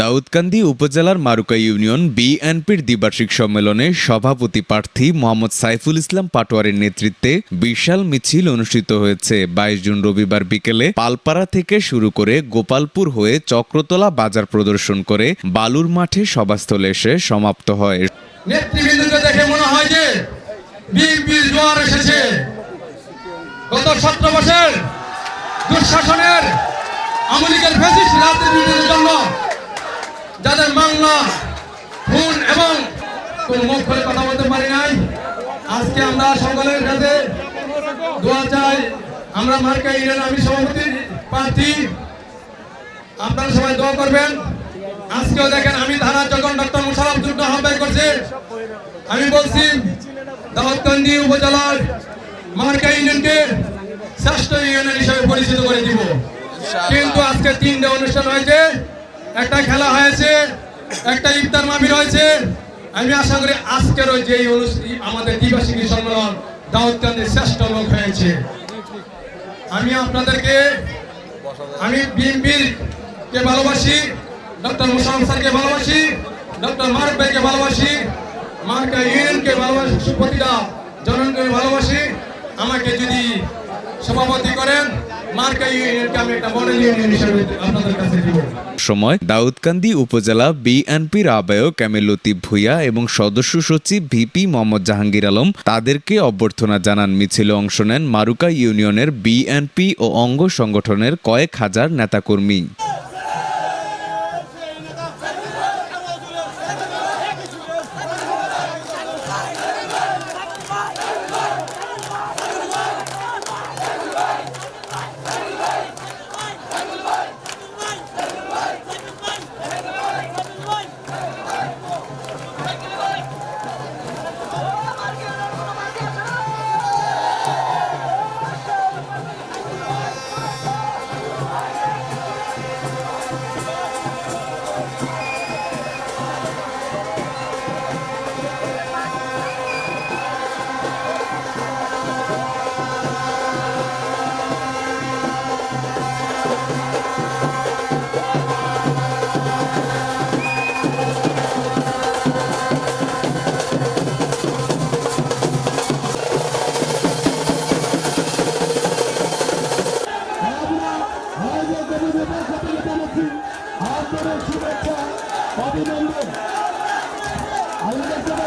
দাউদকান্দি উপজেলার মারুকা ইউনিয়ন বিএনপির দ্বিবার্ষিক সম্মেলনে সভাপতি প্রার্থী মোহাম্মদ সাইফুল ইসলাম পাটোয়ারির নেতৃত্বে বিশাল মিছিল অনুষ্ঠিত হয়েছে। বাইশ জুন রবিবার বিকেলে পালপাড়া থেকে শুরু করে গোপালপুর হয়ে চক্রতলা বাজার প্রদর্শন করে বালুর মাঠে সভাস্থলে এসে সমাপ্ত হয়। নেতৃবৃন্দকে দেখে মনে হয় যে বিএনপির জোয়ার এসেছে। গত সতেরো বছর দুঃশাসনের রাজনীতির জন্য যাদের মামলা খুন এবং কোন মুখ করে কথা বলতে পারি নাই আজকে আমরা সকলের কাছে দোয়া চাই। আমরা মার্কা ইউনিয়ন আমি সভাপতি প্রার্থী। আপনারা সবাই দোয়া করবেন। আজকেও দেখেন আমি ধারা যখন ডক্টর মুশারফ যুদ্ধ আহ্বান করছে আমি বলছি দাউদকান্দি উপজেলার মার্কা ইউনিয়নকে শ্রেষ্ঠ ইউনিয়ন হিসেবে পরিচিত করে দিব। কিন্তু আজকে তিনটে অনুষ্ঠান হয়েছে। একটা খেলা হয়েছে, একটা ইফতার মাহফিল হয়েছে আমি আশা করি আজকের ওই যে আমাদের দ্বিবার্ষিকী সম্মেলন দাউদকান্দির শ্রেষ্ঠ লোক হয়েছে। আমি আপনাদেরকে, আমি বিএনপির কে ভালোবাসি, ডক্টর মুসাম স্যারকে ভালোবাসি, ডক্টর মারুফ ভাইকে ভালোবাসি, মার্কা ইউনিয়নকে ভালোবাসি প্রতিটা জনগণকে ভালোবাসি। আমাকে যদি সভাপতি করেন সময়, দাউদকান্দি উপজেলা বিএনপির আহ্বায়ক ক্যামেলতি লতিফ ভুইয়া এবং সদস্য সচিব ভিপি মোহাম্মদ জাহাঙ্গীর আলম তাদেরকে অভ্যর্থনা জানান মিছিলে অংশ নেন মারুকা ইউনিয়নের বিএনপি ও অঙ্গ সংগঠনের কয়েক হাজার নেতাকর্মী। শুভেচ্ছা আমি দেখতে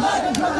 আব্দুল